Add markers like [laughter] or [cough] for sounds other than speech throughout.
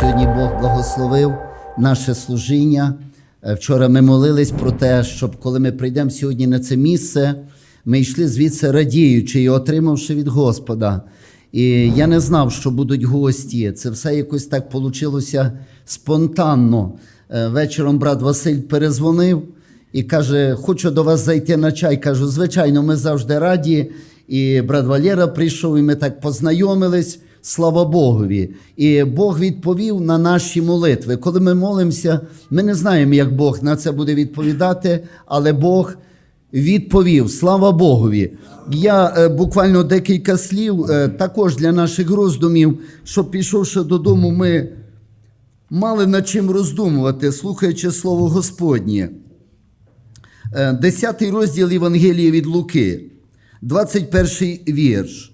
Сьогодні Бог благословив наше служіння. Е, Вчора ми молились про те, щоб коли ми прийдемо сьогодні на це місце, ми йшли звідси радіючи і отримавши від Господа. І я не знав, що будуть гості. Це все якось так вийшло спонтанно. Е, Вечором брат Василь перезвонив і каже: Хочу до вас зайти на чай. Кажу, звичайно, ми завжди раді. І брат Валера прийшов, і ми так познайомились. Слава Богові. І Бог відповів на наші молитви. Коли ми молимося, ми не знаємо, як Бог на це буде відповідати, але Бог відповів. Слава Богові. Я е, буквально декілька слів е, також для наших роздумів, щоб пішовши додому, ми мали над чим роздумувати, слухаючи Слово Господнє. Е, Десятий розділ Євангелії від Луки, 21 вірш.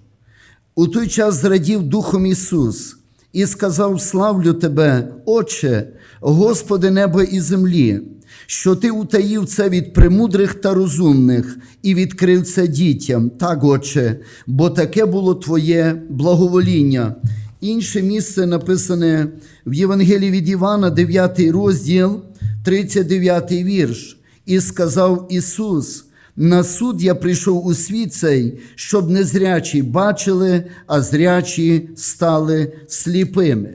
У той час зрадів Духом Ісус і сказав: Славлю Тебе, Отче, Господи неба і землі, що Ти утаїв це від премудрих та розумних і відкрив це дітям. Так, Отче, бо таке було Твоє благовоління. Інше місце написане в Євангелії від Івана, 9 розділ, 39 вірш. І сказав Ісус. На суд я прийшов у світ цей, щоб незрячі бачили, а зрячі стали сліпими.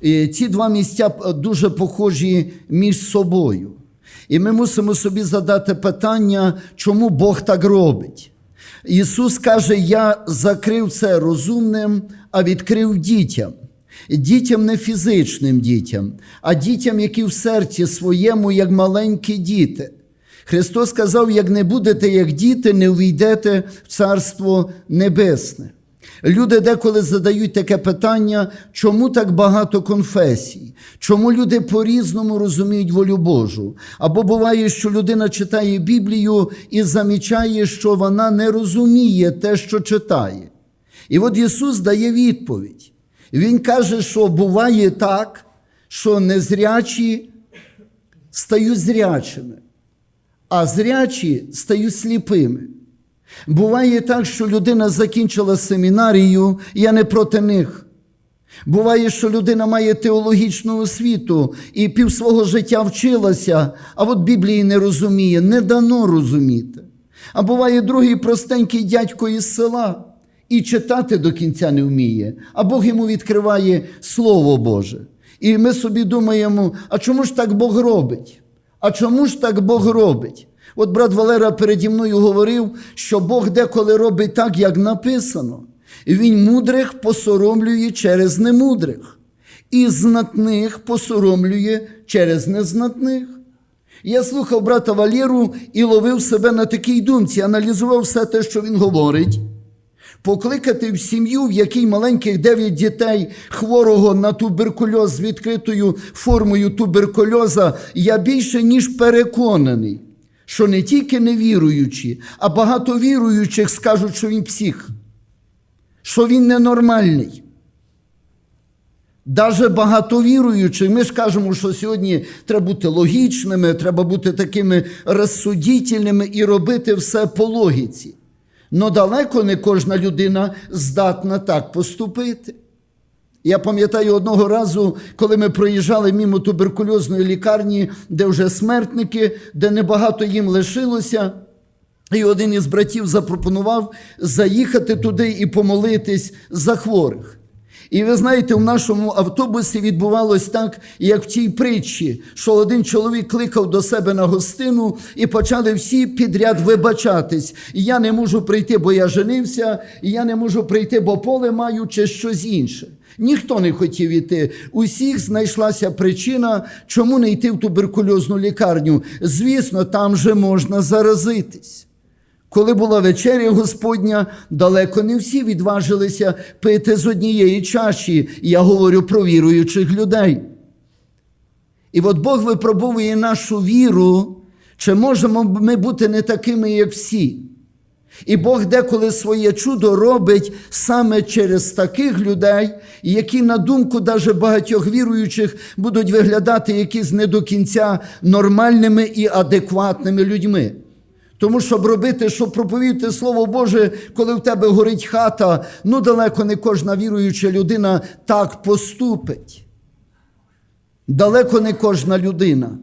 І ці два місця дуже похожі між собою. І ми мусимо собі задати питання, чому Бог так робить. Ісус каже: Я закрив це розумним, а відкрив дітям. Дітям не фізичним дітям, а дітям, які в серці своєму, як маленькі діти. Христос сказав: як не будете як діти, не увійдете в Царство Небесне. Люди деколи задають таке питання, чому так багато конфесій? Чому люди по-різному розуміють волю Божу? Або буває, що людина читає Біблію і замічає, що вона не розуміє те, що читає. І от Ісус дає відповідь. Він каже, що буває так, що незрячі стають зрячими а зрячі стають сліпими. Буває так, що людина закінчила семінарію, я не проти них. Буває, що людина має теологічну освіту і пів свого життя вчилася, а от Біблії не розуміє, не дано розуміти. А буває другий простенький дядько із села і читати до кінця не вміє, а Бог йому відкриває Слово Боже. І ми собі думаємо, а чому ж так Бог робить? А чому ж так Бог робить? От брат Валера переді мною говорив, що Бог деколи робить так, як написано. І Він мудрих посоромлює через немудрих, і знатних посоромлює через незнатних. Я слухав брата Валеру і ловив себе на такій думці, аналізував все те, що він говорить. Покликати в сім'ю, в якій маленьких дев'ять дітей хворого на туберкульоз з відкритою формою туберкульоза, я більше ніж переконаний, що не тільки невіруючі, а багато віруючих скажуть, що він псих, що він ненормальний. Даже багато віруючих, ми ж кажемо, що сьогодні треба бути логічними, треба бути такими розсудітельними і робити все по логіці. Но далеко не кожна людина здатна так поступити. Я пам'ятаю одного разу, коли ми проїжджали мимо туберкульозної лікарні, де вже смертники, де небагато їм лишилося. І один із братів запропонував заїхати туди і помолитись за хворих. І ви знаєте, в нашому автобусі відбувалось так, як в тій притчі, що один чоловік кликав до себе на гостину і почали всі підряд вибачатись. Я не можу прийти, бо я женився, і я не можу прийти, бо поле маю, чи щось інше. Ніхто не хотів іти. Усіх знайшлася причина, чому не йти в туберкульозну лікарню. Звісно, там же можна заразитись. Коли була вечеря Господня, далеко не всі відважилися пити з однієї чаші. Я говорю про віруючих людей. І от Бог випробовує нашу віру, чи можемо ми бути не такими, як всі. І Бог деколи своє чудо робить саме через таких людей, які, на думку даже багатьох віруючих, будуть виглядати якісь не до кінця нормальними і адекватними людьми. Тому щоб робити, щоб проповідати Слово Боже, коли в тебе горить хата, ну далеко не кожна віруюча людина так поступить. далеко не кожна людина.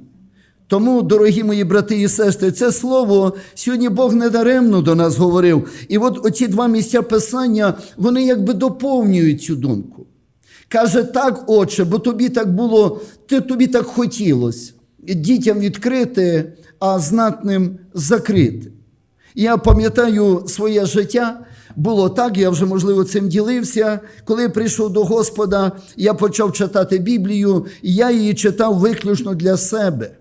Тому, дорогі мої брати і сестри, це слово сьогодні Бог недаремно до нас говорив. І от оці два місця писання, вони якби доповнюють цю думку. Каже, так, отче, бо тобі так було, ти, тобі так хотілося. Дітям відкрити, а знатним закрити. Я пам'ятаю своє життя. Було так, я вже, можливо, цим ділився. Коли я прийшов до Господа, я почав читати Біблію, я її читав виключно для себе.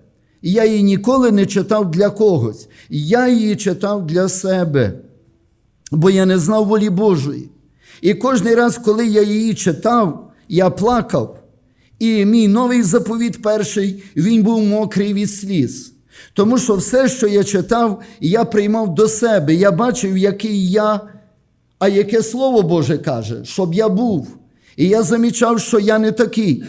Я її ніколи не читав для когось. Я її читав для себе, бо я не знав волі Божої. І кожен раз, коли я її читав, я плакав. І мій новий заповіт перший, він був мокрий від сліз. Тому що все, що я читав, я приймав до себе. Я бачив, який я, а яке Слово Боже каже, щоб я був. І я замічав, що я не такий.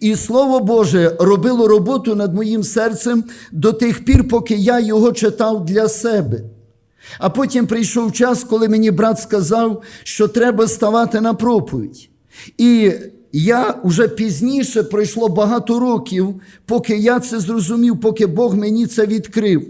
І Слово Боже робило роботу над моїм серцем до тих пір, поки я його читав для себе. А потім прийшов час, коли мені брат сказав, що треба ставати на проповідь. І я вже пізніше пройшло багато років, поки я це зрозумів, поки Бог мені це відкрив.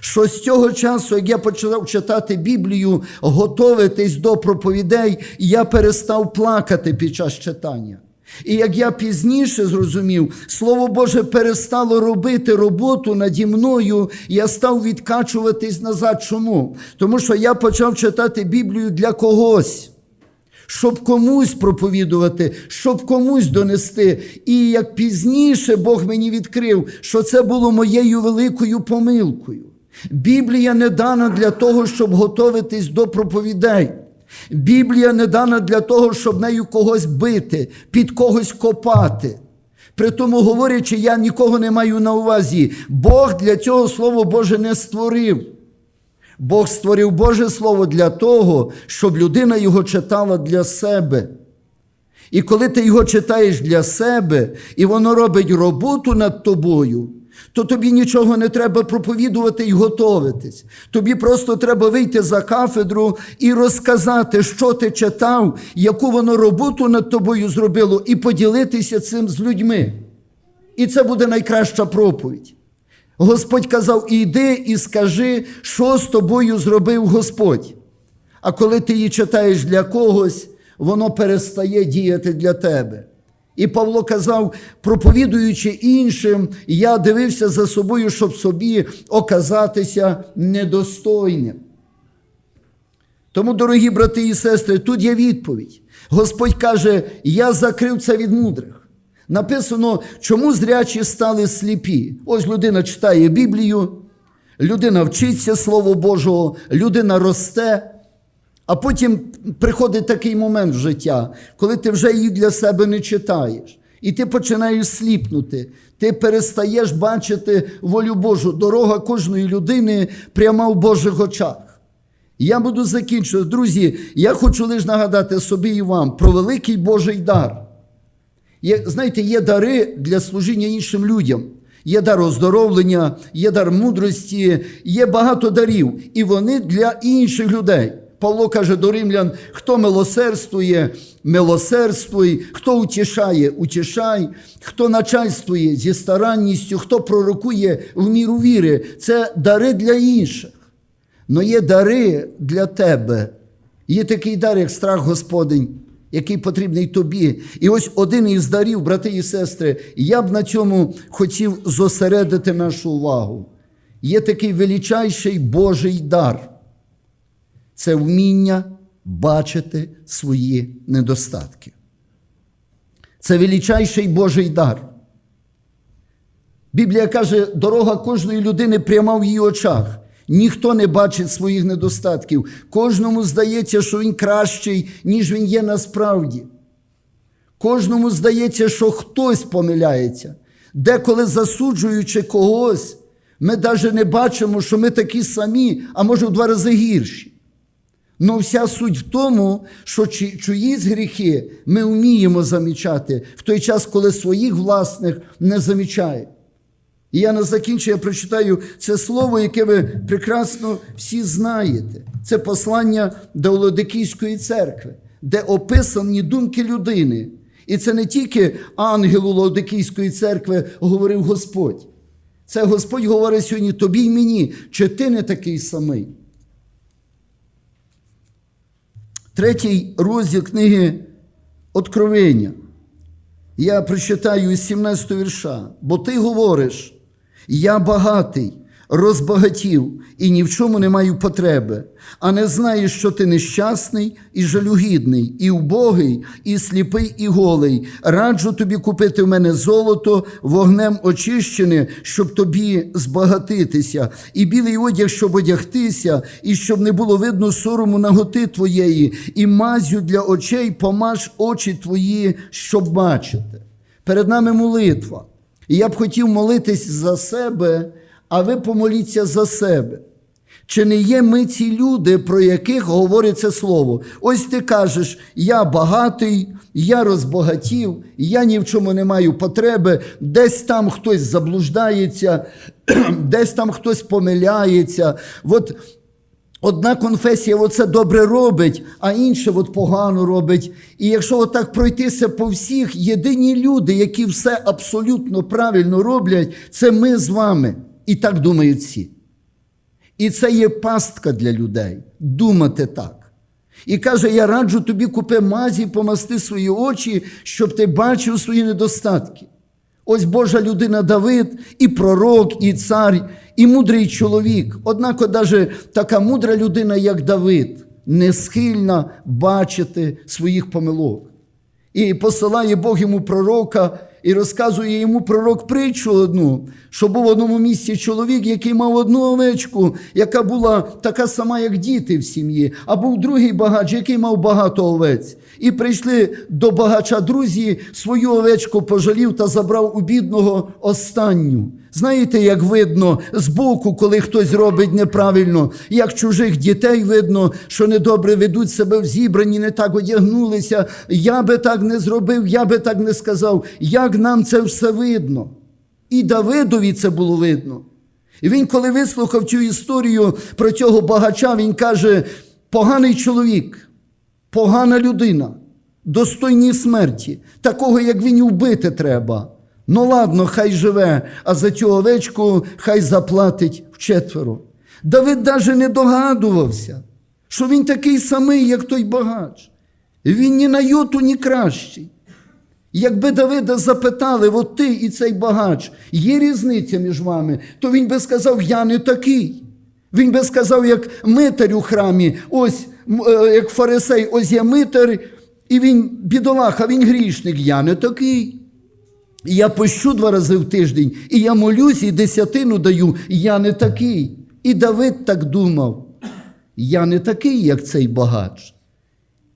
Що з цього часу, як я почав читати Біблію, готуватись до проповідей, я перестав плакати під час читання. І як я пізніше зрозумів, Слово Боже перестало робити роботу наді мною, я став відкачуватись назад. Чому? Тому що я почав читати Біблію для когось. Щоб комусь проповідувати, щоб комусь донести. І як пізніше Бог мені відкрив, що це було моєю великою помилкою. Біблія не дана для того, щоб готуватись до проповідей. Біблія не дана для того, щоб нею когось бити, під когось копати. При тому, говорячи, я нікого не маю на увазі. Бог для цього Слово Боже не створив. Бог створив Боже Слово для того, щоб людина його читала для себе. І коли ти його читаєш для себе, і воно робить роботу над тобою, то тобі нічого не треба проповідувати і готовитись. Тобі просто треба вийти за кафедру і розказати, що ти читав, яку воно роботу над тобою зробило, і поділитися цим з людьми. І це буде найкраща проповідь. Господь казав: іди і скажи, що з тобою зробив Господь. А коли ти її читаєш для когось, воно перестає діяти для тебе. І Павло казав, проповідуючи іншим, я дивився за собою, щоб собі оказатися недостойним. Тому, дорогі брати і сестри, тут є відповідь. Господь каже: Я закрив це від мудрих. Написано, чому зрячі стали сліпі. Ось людина читає Біблію, людина вчиться Слово Божого, людина росте. А потім приходить такий момент в життя, коли ти вже її для себе не читаєш. І ти починаєш сліпнути, ти перестаєш бачити волю Божу. Дорога кожної людини пряма в Божих очах. Я буду закінчувати. Друзі, я хочу лише нагадати собі і вам про великий Божий дар. Є, знаєте, є дари для служіння іншим людям. Є дар оздоровлення, є дар мудрості, є багато дарів, і вони для інших людей. Павло каже до римлян: хто милосердствує, милосердствуй, хто утішає, утішай, хто начальствує зі старанністю, хто пророкує в міру віри. Це дари для інших. Но є дари для тебе. Є такий дар, як страх Господень, який потрібний тобі. І ось один із дарів, брати і сестри, я б на цьому хотів зосередити нашу увагу. Є такий величайший Божий дар це вміння бачити свої недостатки. Це величайший Божий дар. Біблія каже, дорога кожної людини пряма в її очах. Ніхто не бачить своїх недостатків. Кожному здається, що він кращий, ніж він є насправді. Кожному здається, що хтось помиляється. Деколи засуджуючи когось, ми навіть не бачимо, що ми такі самі, а може в два рази гірші. Ну, вся суть в тому, що чиїсь гріхи ми вміємо замічати в той час, коли своїх власних не замічаємо. І я на закінчення прочитаю це слово, яке ви прекрасно всі знаєте. Це послання до Лодикійської церкви, де описані думки людини. І це не тільки ангелу Лаодикійської церкви говорив Господь. Це Господь говорить сьогодні тобі й мені, чи ти не такий самий. Третій розділ книги Откровення. Я прочитаю із 17 вірша. Бо ти говориш, я багатий, розбагатів і ні в чому не маю потреби, а не знаєш, що ти нещасний і жалюгідний, і убогий, і сліпий, і голий. Раджу тобі купити в мене золото вогнем очищене, щоб тобі збагатитися, і білий одяг, щоб одягтися, і щоб не було видно сорому наготи твоєї, і мазю для очей помаж очі твої, щоб бачити. Перед нами молитва. І я б хотів молитись за себе, а ви помоліться за себе. Чи не є ми ці люди, про яких говорить це слово? Ось ти кажеш, я багатий, я розбагатів, я ні в чому не маю потреби, десь там хтось заблуждається, [clears throat] десь там хтось помиляється. От Одна конфесія оце добре робить, а інша от погано робить. І якщо отак пройтися по всіх, єдині люди, які все абсолютно правильно роблять, це ми з вами. І так думають всі. І це є пастка для людей думати так. І каже: я раджу тобі купи мазі, помасти свої очі, щоб ти бачив свої недостатки. Ось Божа людина Давид, і пророк, і цар, і мудрий чоловік. Однак, навіть така мудра людина, як Давид, не схильна бачити своїх помилок. І посилає Бог йому пророка, і розказує йому пророк притчу одну, що був в одному місці чоловік, який мав одну овечку, яка була така сама, як діти в сім'ї, а був другий багач, який мав багато овець. І прийшли до багача друзі, свою овечку пожалів та забрав у бідного останню. Знаєте, як видно збоку, коли хтось робить неправильно, як чужих дітей видно, що недобре ведуть себе в зібранні, не так одягнулися. Я би так не зробив, я би так не сказав. Як нам це все видно? І Давидові це було видно. І він, коли вислухав цю історію про цього багача, він каже: поганий чоловік, погана людина, достойні смерті, такого, як він вбити треба. Ну ладно, хай живе, а за цю овечку хай заплатить вчетверо. Давид навіть не догадувався, що він такий самий, як той багач. Він ні на йоту, ні кращий. Якби Давида запитали, от ти і цей багач, є різниця між вами, то він би сказав, я не такий. Він би сказав, як митар у храмі, ось е, як фарисей, ось я митар, і він бідолаха, він грішник, я не такий. Я пощу два рази в тиждень, і я молюсь, і десятину даю, я не такий. І Давид так думав: я не такий, як цей багач.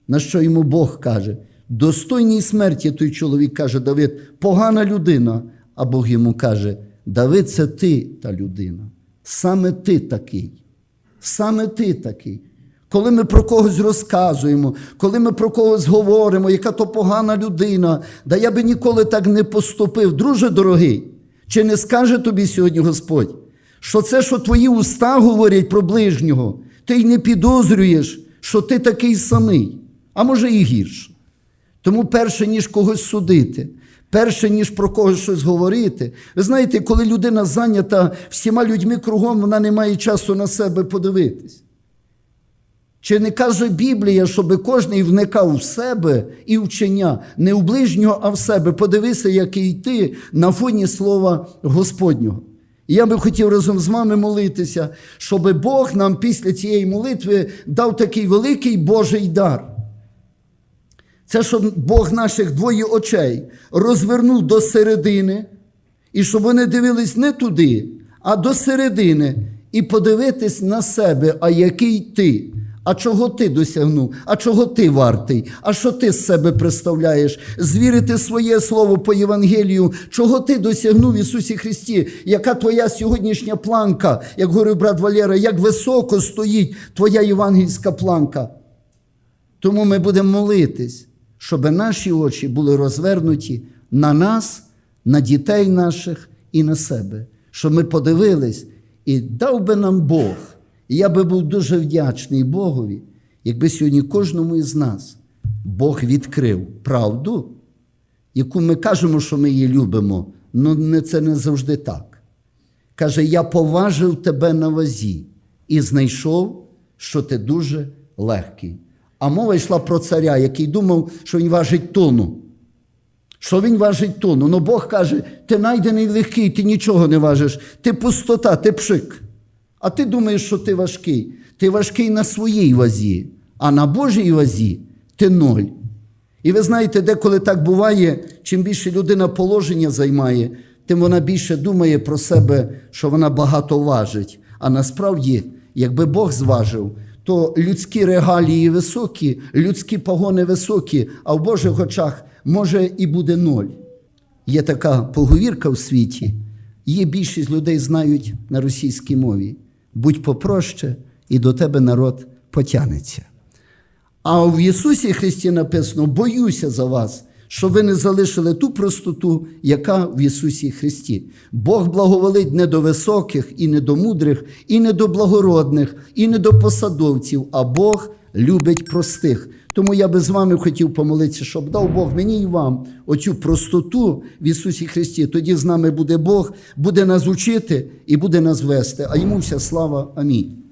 На що йому Бог каже? Достойній смерті той чоловік каже Давид, погана людина. А Бог йому каже: Давид, це ти та людина. Саме ти такий. Саме ти такий. Коли ми про когось розказуємо, коли ми про когось говоримо, яка то погана людина, да я би ніколи так не поступив. Друже дорогий, чи не скаже тобі сьогодні Господь, що це, що твої уста говорять про ближнього, ти й не підозрюєш, що ти такий самий, а може і гірше. Тому перше, ніж когось судити, перше, ніж про когось щось говорити, ви знаєте, коли людина зайнята всіма людьми кругом, вона не має часу на себе подивитись. Чи не каже Біблія, щоб кожен вникав в себе і вчення, не в ближнього, а в себе. Подивися, який ти на фоні слова Господнього. І я би хотів разом з вами молитися, щоб Бог нам після цієї молитви дав такий великий Божий дар. Це щоб Бог наших двоє очей розвернув до середини, і щоб вони дивились не туди, а до середини, і подивитись на себе, а який ти. А чого ти досягнув? А чого ти вартий? А що ти з себе представляєш? Звірити своє слово по Євангелію, чого ти досягнув Ісусі Христі? Яка твоя сьогоднішня планка, як говорив брат Валера, як високо стоїть твоя євангельська планка? Тому ми будемо молитись, щоб наші очі були розвернуті на нас, на дітей наших і на себе, щоб ми подивились і дав би нам Бог. І я би був дуже вдячний Богові, якби сьогодні кожному із нас Бог відкрив правду яку ми кажемо, що ми її любимо, але це не завжди так. Каже: Я поважив тебе на вазі і знайшов, що ти дуже легкий. А мова йшла про царя, який думав, що він важить тонну. Що він важить тонну? Ну Бог каже: ти найдений легкий, ти нічого не важиш, ти пустота, ти пшик. А ти думаєш, що ти важкий. Ти важкий на своїй вазі, а на Божій вазі ти ноль. І ви знаєте, деколи так буває, чим більше людина положення займає, тим вона більше думає про себе, що вона багато важить. А насправді, якби Бог зважив, то людські регалії високі, людські погони високі, а в Божих очах може і буде ноль. Є така поговірка в світі, її більшість людей знають на російській мові. Будь попроще, і до тебе народ потянеться. А в Ісусі Христі написано: боюся за вас, що ви не залишили ту простоту, яка в Ісусі Христі. Бог благоволить не до високих, і не до мудрих, і не до благородних, і не до посадовців, а Бог любить простих. Тому я би з вами хотів помолитися, щоб дав Бог мені і вам оцю простоту в Ісусі Христі. Тоді з нами буде Бог, буде нас учити і буде нас вести. А йому вся слава. Амінь.